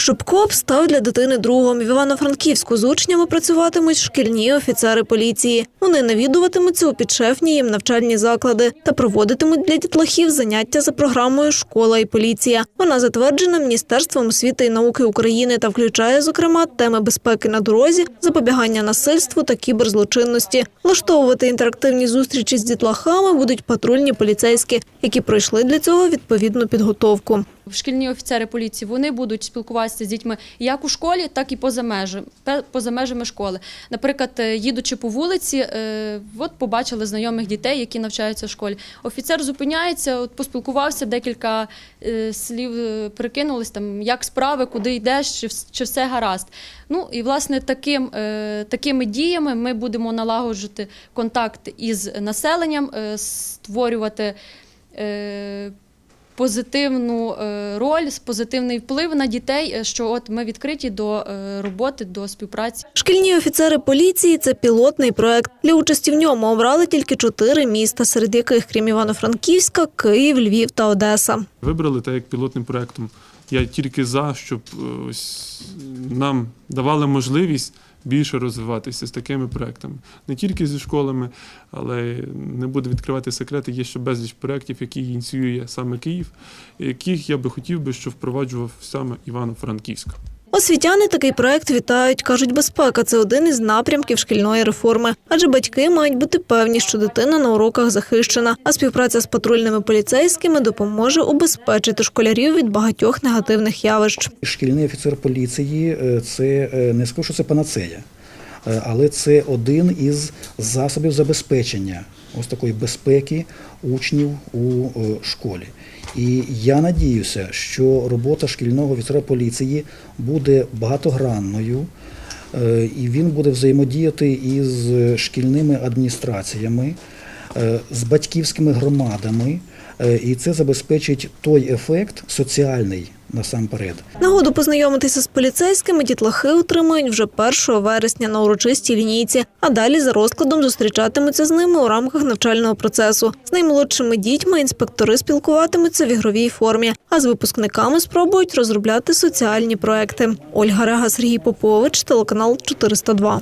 Щоб став для дитини другом. В Івано-Франківську з учнями працюватимуть шкільні офіцери поліції. Вони навідуватимуться у підшефні їм навчальні заклади та проводитимуть для дітлахів заняття за програмою Школа і поліція. Вона затверджена Міністерством освіти і науки України та включає, зокрема, теми безпеки на дорозі, запобігання насильству та кіберзлочинності. Влаштовувати інтерактивні зустрічі з дітлахами будуть патрульні поліцейські, які пройшли для цього відповідну підготовку. Шкільні офіцери поліції вони будуть спілкуватися з дітьми як у школі, так і поза межами, поза межами школи. Наприклад, е, їдучи по вулиці, е, от побачили знайомих дітей, які навчаються в школі. Офіцер зупиняється, от поспілкувався, декілька е, слів перекинулись там, як справи, куди йдеш, чи, все гаразд. Ну і власне таким, такими діями ми будемо налагоджувати контакт із населенням, створювати. Позитивну е, роль, позитивний вплив на дітей, е, що от ми відкриті до е, роботи, до співпраці. Шкільні офіцери поліції це пілотний проект. Для участі в ньому обрали тільки чотири міста, серед яких, крім Івано-Франківська, Київ, Львів та Одеса. Вибрали так як пілотним проектом. Я тільки за, щоб е, ось нам давали можливість більше розвиватися з такими проектами. Не тільки зі школами, але не буду відкривати секрети. Є ще безліч проєктів, які ініціює саме Київ, яких я би хотів би, щоб впроваджував саме Івано-Франківськ. Освітяни такий проект вітають. кажуть, безпека це один із напрямків шкільної реформи. Адже батьки мають бути певні, що дитина на уроках захищена, а співпраця з патрульними поліцейськими допоможе убезпечити школярів від багатьох негативних явищ. Шкільний офіцер поліції е, це е, не скажу, що це панацея, е, але це один із засобів забезпечення ось такої безпеки учнів у школі. І я надіюся, що робота шкільного офіцера поліції буде багатогранною, е, і він буде взаємодіяти із шкільними адміністраціями, е, з батьківськими громадами, е, і це забезпечить той ефект соціальний насамперед. Нагоду познайомитися з поліцейськими дітлахи отримають вже 1 вересня на урочистій лінійці, а далі за розкладом зустрічатимуться з ними у рамках навчального процесу. З наймолодшими дітьми інспектори спілкуватимуться в ігровій формі, а з випускниками спробують розробляти соціальні проекти. Ольга Рега, Сергій Попович, телеканал 402.